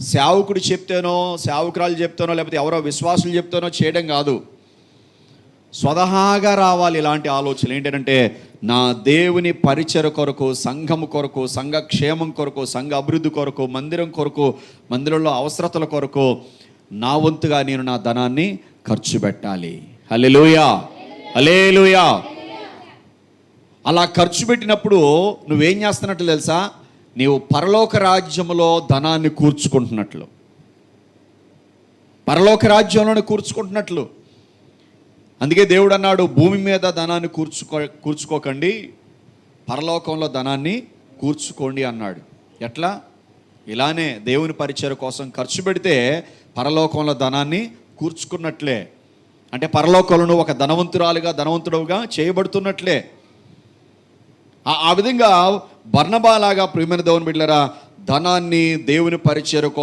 సేవకుడు చెప్తేనో సేవకురాలు చెప్తానో లేకపోతే ఎవరో విశ్వాసులు చెప్తానో చేయడం కాదు. స్వతహాగా రావాలి ఇలాంటి ఆలోచనలు. ఏంటంటే నా దేవుని పరిచర కొరకు సంఘము కొరకు సంఘ క్షేమం కొరకు సంఘ అభివృద్ధి కొరకు మందిరం కొరకు మందిరంలో అవసరతల కొరకు నా వంతుగా నేను నా ధనాన్ని ఖర్చు పెట్టాలి. హల్లెలూయా! అలేలుయా అలా ఖర్చు పెట్టినప్పుడు నువ్వేం చేస్తున్నట్లు తెలుసా? నీవు పరలోక రాజ్యంలో ధనాన్ని కూర్చుకుంటున్నట్లు. పరలోక రాజ్యంలోనే కూర్చుకుంటున్నట్లు. అందుకే దేవుడు అన్నాడు భూమి మీద ధనాన్ని కూర్చుకో కూర్చుకోకండి పరలోకంలో ధనాన్ని కూర్చుకోండి అన్నాడు. ఎట్లా? ఇలానే దేవుని పరిచయ కోసం ఖర్చు పెడితే పరలోకంలో ధనాన్ని కూర్చుకున్నట్లే. అంటే పరలోకంలో ఒక ధనవంతురాలుగా ధనవంతుడుగా చేయబడుతున్నట్లే. ఆ విధంగా బర్ణబాలాగా ప్రియమైన దేవుని బిడ్డలరా ధనాన్ని దేవుని పరిచయ కోసం